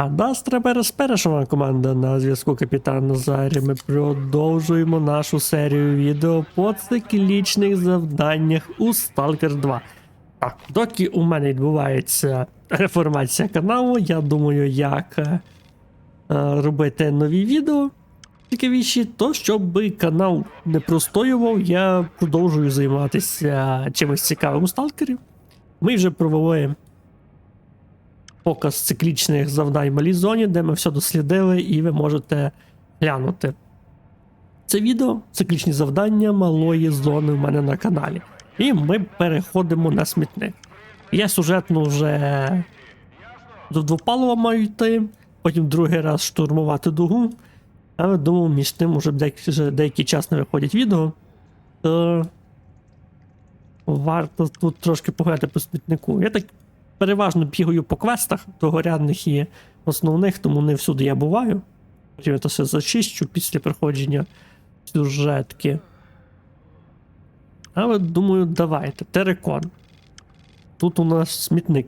А нас треба розпершова команда на зв'язку Капітан Назарі. Ми продовжуємо нашу серію відео по циклічних завданнях у Stalker 2. Так, доки у мене відбувається реформація каналу, я думаю, як е, е, робити нові відео цікавіші, то щоб канал не простоював, я продовжую займатися чимось цікавим у сталкерів. Ми вже провели показ циклічних завдань в малій зоні, де ми все дослідили, і ви можете глянути. Це відео циклічні завдання малої зони в мене на каналі. І ми переходимо на смітник. Я сюжетно вже до двопалова маю йти, потім другий раз штурмувати дугу. Але думав, між тим уже деякий, вже деякий час не виходять відео. То варто тут трошки погуляти по смітнику. Я так переважно бігаю по квестах догорядних і основних, тому не всюди я буваю. Потім я то все зачищу після проходження сюжетки. Але думаю, давайте. Терекон. Тут у нас смітник.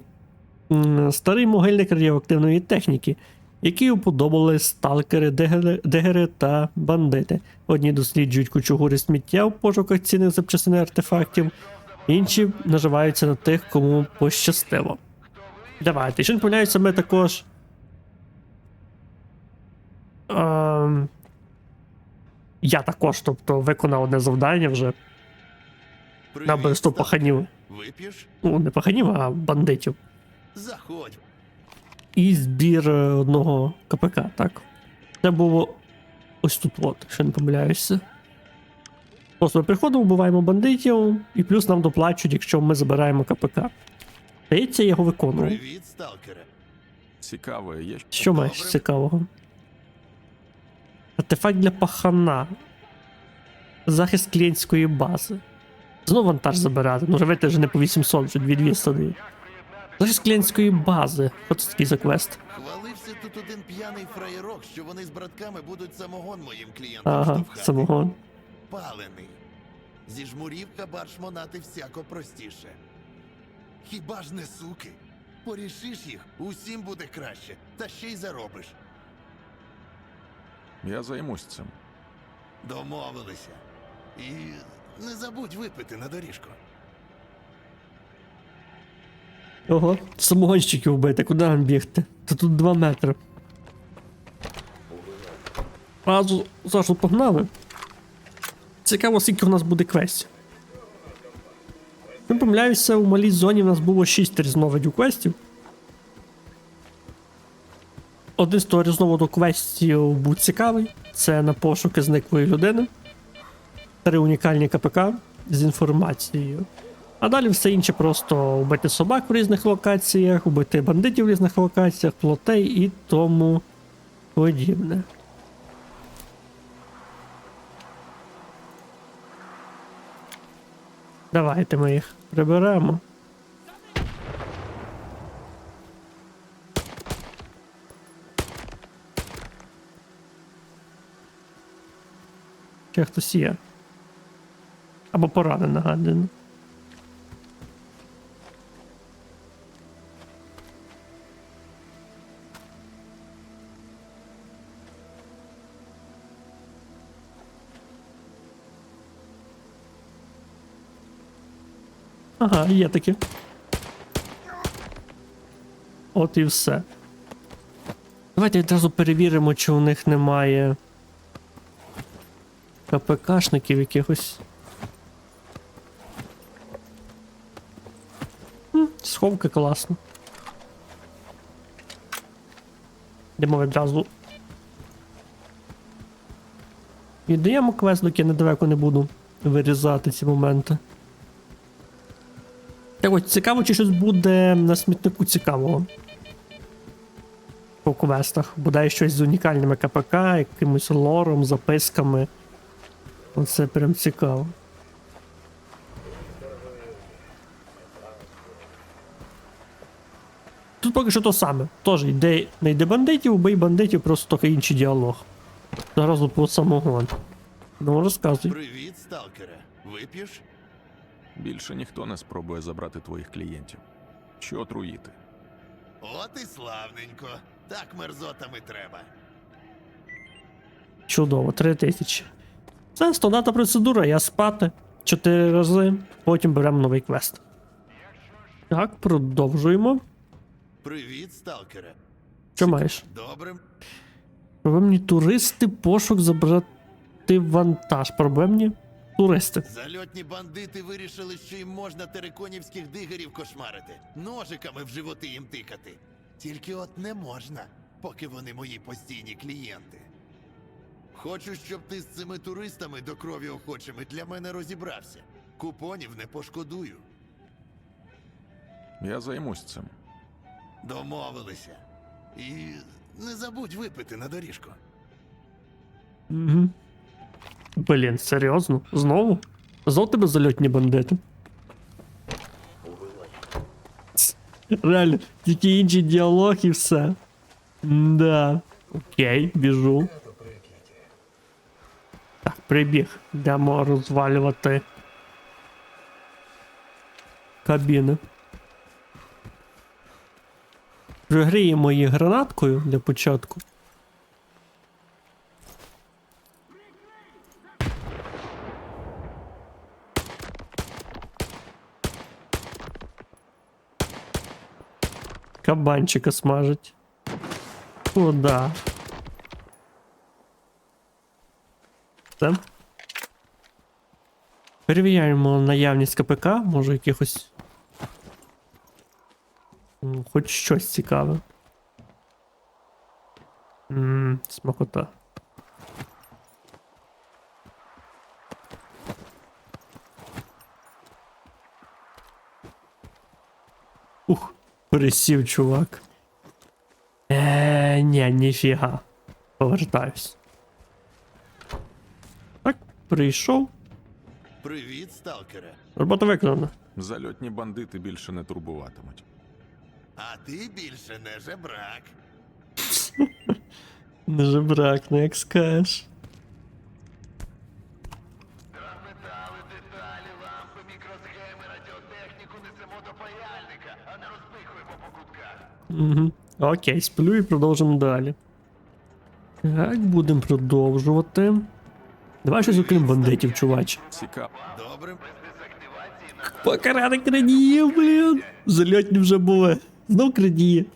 Старий могильник радіоактивної техніки, які уподобали сталкери, дегери, дегери та бандити. Одні досліджують кучугури сміття в пошуках цінних запчастин артефактів, інші наживаються на тих, кому пощастило. Давайте. Якщо не помиляюся, ми також. Ем, я також, тобто, виконав одне завдання вже на бересту паханів. Вип'єш? Ну, не паханів, а бандитів. Заходь. І збір е, одного КПК, так. Це було ось тут, от, якщо не помиляюся. Просто ми приходимо, вбиваємо бандитів, і плюс нам доплачують, якщо ми забираємо КПК. Здається, я його виконував. Привіт, сталкере. Цікаво, є щ- Що маєш цікавого? Артефакт для пахана. Захист клієнтської бази. Знову вантаж забирати. Ну, живете вже не по 800, вже 2200 дають. Захист клієнтської бази. Що це такий за квест? Хвалився тут один п'яний фраєрок, що вони з братками будуть самогон моїм клієнтам Ага, штовхати. самогон. Палений. Зі жмурів кабар шмонати всяко простіше. Хіба ж не суки? Порішиш їх, усім буде краще, та ще й заробиш. Я займусь цим. Домовилися. І не забудь випити на доріжку. Ого, самогонщиків вбити, куди нам бігти? Та тут 2 метри. Разу зразу погнали. Цікаво, скільки у нас буде квестів. Не помиляюся, у малій зоні в нас було 6 різновидів квестів. Один з того різновиду квестів був цікавий. Це на пошуки зниклої людини. Три унікальні КПК з інформацією. А далі все інше просто убити собак в різних локаціях, убити бандитів в різних локаціях, плотей і тому подібне. Давайте ми їх приберемо. Ще хтось є. Або поранена гадина. Ага, є такі. От і все. Давайте відразу перевіримо, чи у них немає КПКшників якихось. М, Сховка класно. Йдемо відразу. Віддаємо квест, доки я недалеко не буду вирізати ці моменти. Так ось цікаво, чи щось буде на смітнику цікавого. По квестах. Буде щось з унікальними КПК, якимось лором, записками. Оце прям цікаво. Тут поки що то саме. Тож йде, не йде бандитів, убий бандитів, просто трохи інший діалог. Зараз по самогон. Ну, розказуй. Привіт, сталкере. Вип'єш? Більше ніхто не спробує забрати твоїх клієнтів. Що отруїти? От і славненько. Так мерзотами треба. Чудово, 3 тисячі. Це стандартна процедура, я спати 4 рази, потім беремо новий квест. Так, продовжуємо. Привіт, сталкере. Що маєш? Добре. Проблемні туристи, пошук забрати вантаж. Проблемні туристи. Зальотні бандити вирішили, що їм можна тереконівських дигерів кошмарити, ножиками в животи їм тикати. Тільки от не можна, поки вони мої постійні клієнти. Хочу, щоб ти з цими туристами до крові охочими для мене розібрався. Купонів не пошкодую. Я займусь цим. Домовилися. І не забудь випити на доріжку. Угу. Блін, серйозно? Знову? Знов тебе зальотні бандити. Реально, тільки інший діалог і все. Да. Окей, біжу. Так, прибіг. Йдемо розвалювати. Кабіни. Пригріємо її гранаткою для початку. Кабанчика смажить. О, да. Все. Перевіряємо наявність КПК, може якихось. Хоч щось цікаве. Ммм, смакота. Присів, чувак. Е, ні, ніфіга. Повертаюсь. Так, прийшов. Привіт, сталкере. Робота виконана. Зальотні бандити більше не турбуватимуть. А ти більше не жебрак. Не жебрак, ну як скажеш. Угу. Окей, сплю і продовжимо далі. Так, будемо продовжувати. Давай щось окрім бандитів, чувач. Цікаво. Добре. Покарати крадіїв, блін. Зальотні вже були. Знов крадії.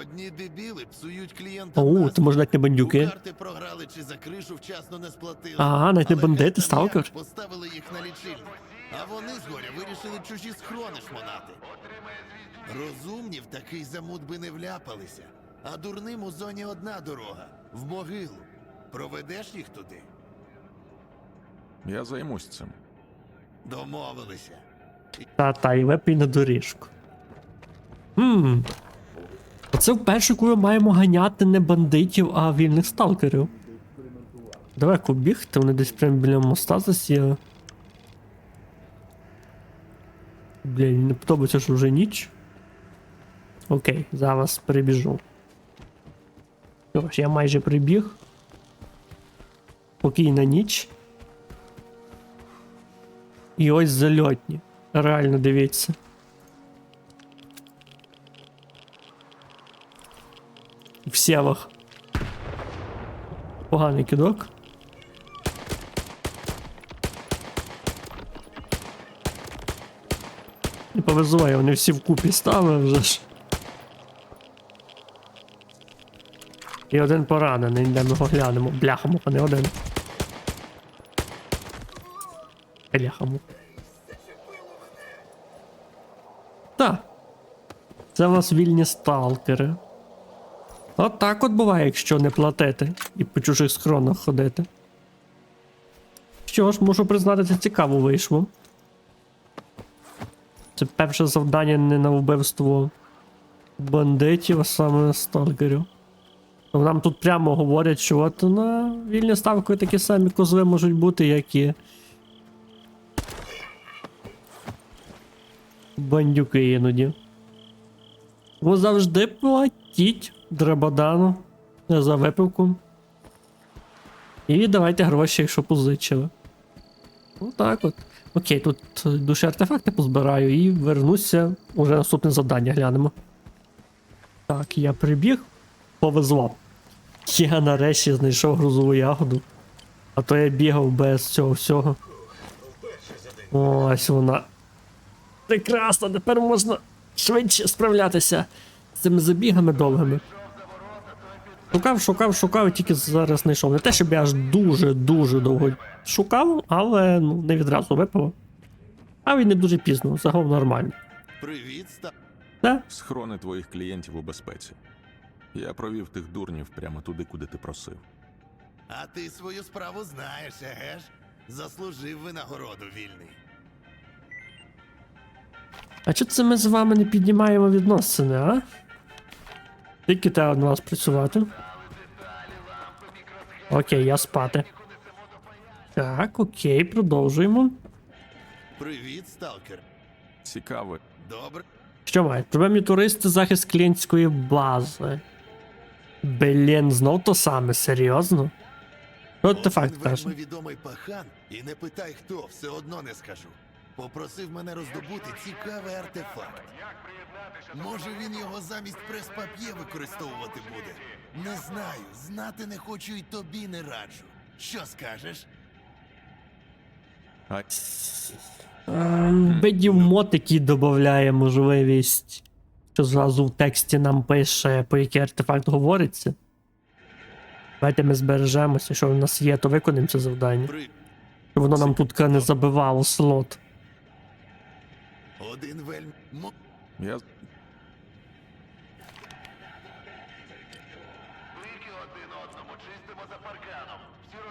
Одні дебіли псують. Оу, настрій. це може навіть не бандюки. карти програли чи за кришу вчасно не сплатили. Ага, навіть не бандити, сталкер. Поставили їх на лічильник. А вони згоря вирішили чужі схрони шмонати. Розумні в такий замут би не вляпалися. А дурним у зоні одна дорога в могилу. Проведеш їх туди? Я займусь цим. Домовилися. Та-та, і випий на доріжку. Хм. Оце вперше, коли маємо ганяти не бандитів, а вільних сталкерів. Далеко бігти, вони десь прямо біля моста засіли. Блін, не подобається, що вже ніч. Окей, зараз прибіжу. Що ж, я майже прибіг. Спокійна ніч. І ось зальотні. Реально дивіться. В сєвах. Поганий кидок. Повезло, вони всі вкупі стали вже ж. І один поранений, де ми його глянемо. Бляхамо, а не один. Бляхамо. Так. Це в нас вільні сталкери. От так от буває, якщо не платити і по чужих схронах ходити. Що ж, мушу признати, це цікаво вийшло. Це перше завдання не на вбивство бандитів, а саме сталкерів. Ну, Нам тут прямо говорять, що от на вільні ставки такі самі козли можуть бути, як і. Бандюки іноді. Ви завжди платіть драбадану за випивку. І давайте гроші, якщо позичили. Ну так от. Окей, тут е, душі артефакти позбираю і вернуся. Уже наступне завдання глянемо. Так, я прибіг. Повезло. Я нарешті знайшов грузову ягоду. А то я бігав без цього всього. Ось вона. Прекрасно, тепер можна швидше справлятися з цими забігами довгими. Шукав, шукав, шукав і тільки зараз знайшов. Не те, щоб я аж дуже-дуже довго шукав, але ну, не відразу випав. А він не дуже пізно, загалом нормально. Привіт, ста. Е? Схорони твоїх клієнтів у безпеці. Я провів тих дурнів прямо туди, куди ти просив. А ти свою справу знаєш, еге ж? Заслужив винагороду вільний. А чого це ми з вами не піднімаємо відносини, а? Тільки треба на вас працювати. Окей, я спати. Так, окей, продовжуємо. Привіт, сталкер. Цікаве, Добре. Що мають? Проблемні туристи, захист клієнтської бази. Блін, знов то саме, серйозно? Що ти факт Один каже? відомий пахан, і не питай хто, все одно не скажу. Попросив мене роздобути цікавий артефакт. Може він його замість прес-пап'є використовувати буде? Не знаю, знати не хочу і тобі не раджу. Що скажеш? Видів мод, додає можливість, що зразу в тексті нам пише, по який артефакт говориться. Давайте ми збережемося, що в нас є, то виконаємо це завдання. Воно нам тут не забивало слот. Один вельми. Мо... я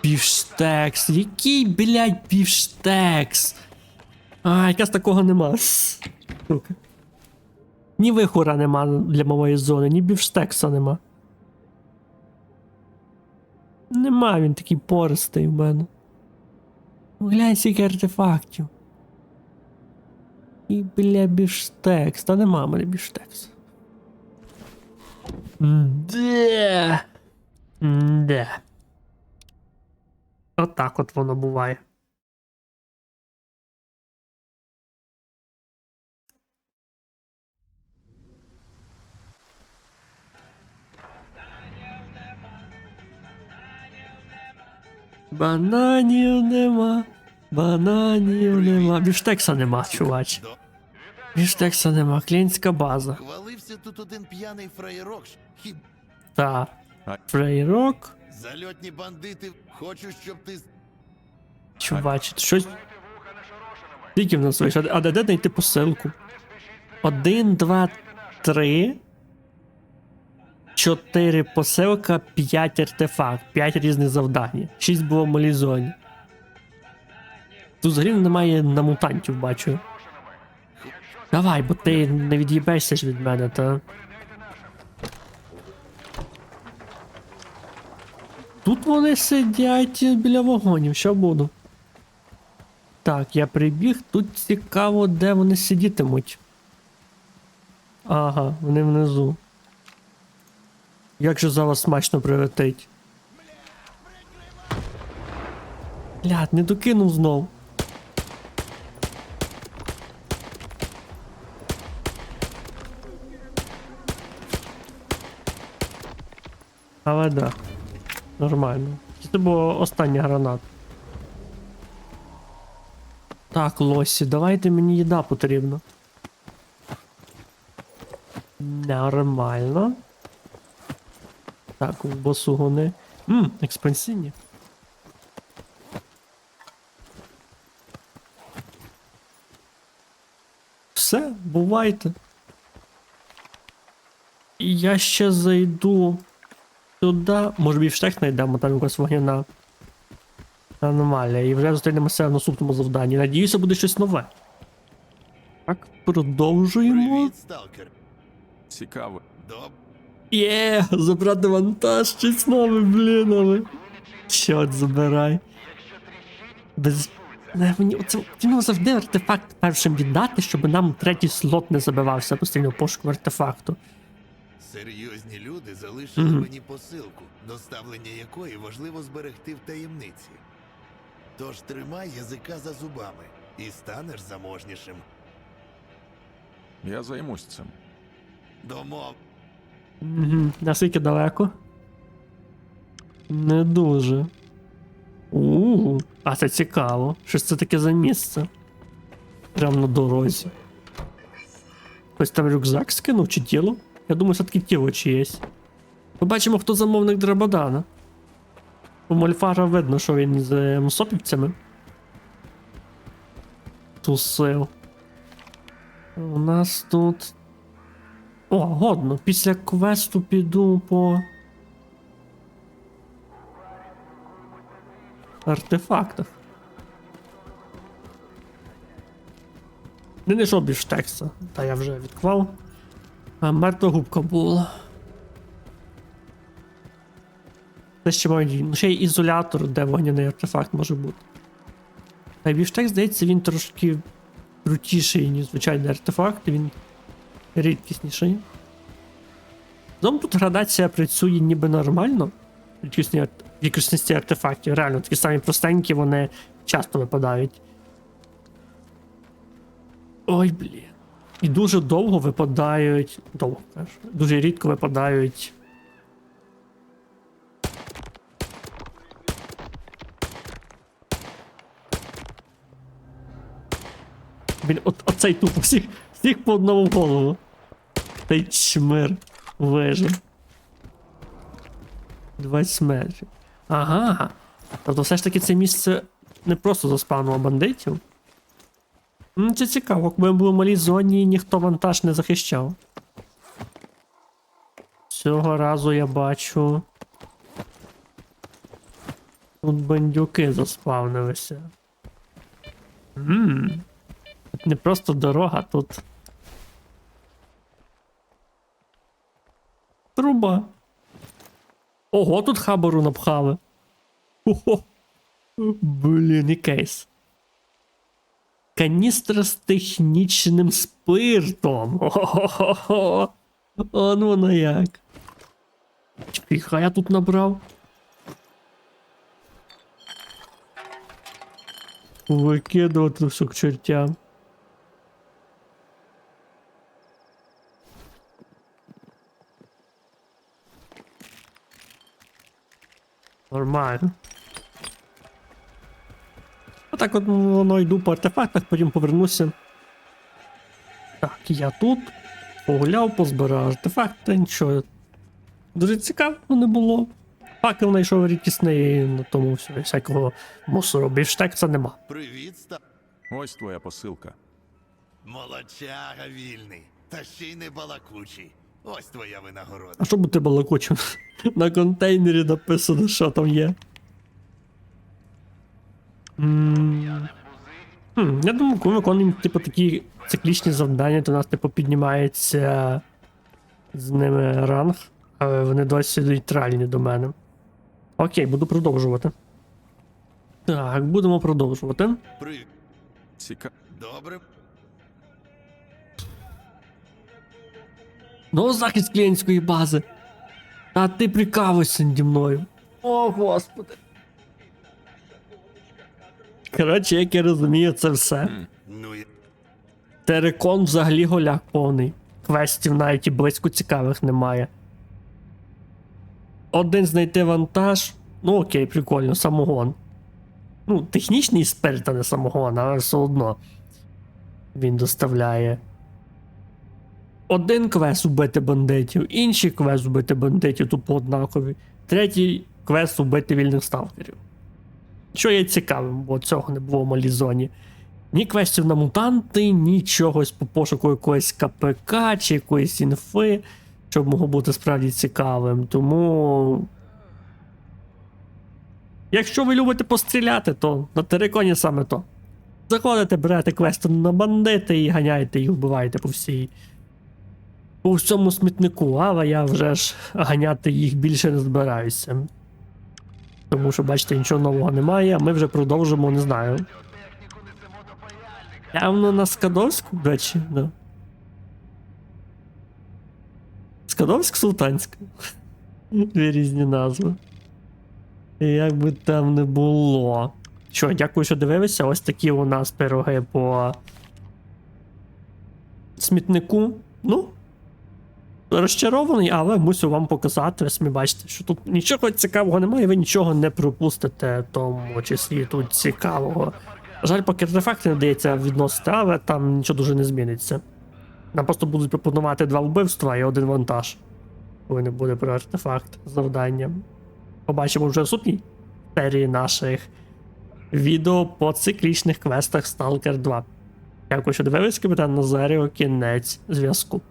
Півштекс. Який, блядь, півштекс? А, якраз такого нема. Сука. Ні вихора нема для малої зони, ні бівштекса нема. Нема він такий пористий в мене. Глянь, скільки артефактів. І, бля, бівштекс. Та нема мене бівштекс. Де? Де? Отак от воно буває. Бананів нема. Бананів нема. Біштекса нема, чувач. Біштекса нема. Клієнтська база. Хвалився тут один п'яний фраєрок. Хіб Та. Фрейрок. зальотні бандити. Хочу, щоб ти. Чувач, щось. Скільки в нас вийшло? А де де знайти посилку? Один, два, три. Чотири посилка, п'ять артефакт, п'ять різних завдань. Шість було в малій зоні. Тут взагалі немає на мутантів, бачу. Давай, бо ти не від'їбешся ж від мене, та. Тут вони сидять біля вагонів, що буду. Так, я прибіг, тут цікаво, де вони сидітимуть. Ага, вони внизу. Як же зараз смачно прилетить. Блядь, не докинув знов. Але да. Нормально. Це була остання граната. Так, лосі, давайте мені їда потрібно. Нормально. Так, у босугони. Ммм, експансивні. Все, бувайте. Я ще зайду сюди. Може бівштех знайдемо, там якась вогняна аномалія. І вже зустрінемося в наступному завданні. Надіюся, буде щось нове. Так, продовжуємо. Привіт, сталкер. цікаве. Доб... Є, забрати вантаж, щось нове, блін, але. Чорт забирай. Без. Не, мені оце мені завжди артефакт першим віддати, щоб нам третій слот не забивався постійно пошуку артефакту. Серйозні люди залишили Мгм. мені посилку, доставлення якої важливо зберегти в таємниці. Тож тримай язика за зубами і станеш заможнішим. Я займусь цим. Домов. Угу. Наскільки далеко? Не дуже. У, а це цікаво. Що ж це таке за місце? Прямо на дорозі. Хтось там рюкзак скинув чи тіло? Я думаю, все-таки тіло чиєсь. Побачимо, хто замовник Драбадана. У Мольфара видно, що він з мсопівцями. Тусив. У нас тут. О, годно. Після квесту піду по. Артефактах. Не знайшов більш текста, та я вже відклав. А мертва була. Це ще має. Ну, ще й ізолятор, де вогняний артефакт може бути. Та й бівштек, здається, він трошки крутіший, ніж звичайний артефакт, він рідкісніший. Загалом тут градація працює ніби нормально. Рідкісні Рідкісності артефактів. Реально, такі самі простенькі, вони часто випадають. Ой, блін. І дуже довго випадають. Довго кажу. Дуже рідко випадають. Блін, от, оцей тупо всіх, всіх по одному в голову. Та й чмир вижив. 20 метрів. Ага. Тобто все ж таки це місце не просто заспавнуло бандитів. М, Це цікаво, якби ми були в малій зоні, ніхто вантаж не захищав. Цього разу я бачу. Тут бандюки заспавнилися. Ммм. Не просто дорога, тут. Труба. Ого, тут хабару напхали. Ого. Блін, і кейс. Каністра з технічним спиртом. Ого. Он воно як. Фіха я тут набрав. Викидувати все к чертям. Нормально. Отак от воно йду по артефактах, потім повернуся. Так, я тут погуляв, позбирав артефакти, нічого. Дуже цікаво не було. Факел знайшов рідкісний, на тому все, всякого мусору. Бівштекса нема. Привіт, ста. Ось твоя посилка. Молодчага вільний. Та ще й не балакучий. Ось твоя винагорода. А що бути балакучим? На контейнері написано, що там є. Хм, я думаю, коли виконуємо типу, такі циклічні завдання, то у нас типу піднімається з ними ранг, але вони досі нейтральні до мене. Окей, буду продовжувати. Так, будемо продовжувати. Привіт. Ціка... Добре. Ну, захист клієнтської бази. А ти прикавуйся наді мною. О, господи. Коротше, як я розумію, це все. Ну і Терекон взагалі голяк повний. Квестів навіть і близько цікавих немає. Один знайти вантаж. Ну окей, прикольно, самогон. Ну, технічний спирт, а не самогон, але все одно. Він доставляє. Один квест убити бандитів, інший квест убити бандитів тупо однакові. Третій квест убити вільних сталкерів. Що є цікавим, бо цього не було в малій зоні. Ні квестів на мутанти, ні чогось по пошуку якогось КПК чи якоїсь інфи, що б могло бути справді цікавим. Тому. Якщо ви любите постріляти, то на териконі саме то. Заходите, берете квести на бандити і ганяєте їх, вбиваєте по всій. По всьому смітнику, але я вже ж ганяти їх більше не збираюся. Тому що, бачите, нічого нового немає, а ми вже продовжимо, не знаю. Явно на Скадовську, до речі, да. Скадовськ Султанськ. Дві різні назви. Як би там не було. Що, дякую, що дивилися. Ось такі у нас пироги по смітнику. Ну, розчарований, але мусю вам показати. Ось ми бачите, що тут нічого цікавого немає, ви нічого не пропустите, в тому числі тут цікавого. Жаль, поки артефакти не дається відносити, але там нічого дуже не зміниться. Нам просто будуть пропонувати два вбивства і один вантаж. Коли не буде про артефакт завдання. Побачимо вже в наступній серії наших відео по циклічних квестах Stalker 2. Дякую, що дивились, капітан Назаріо, кінець зв'язку.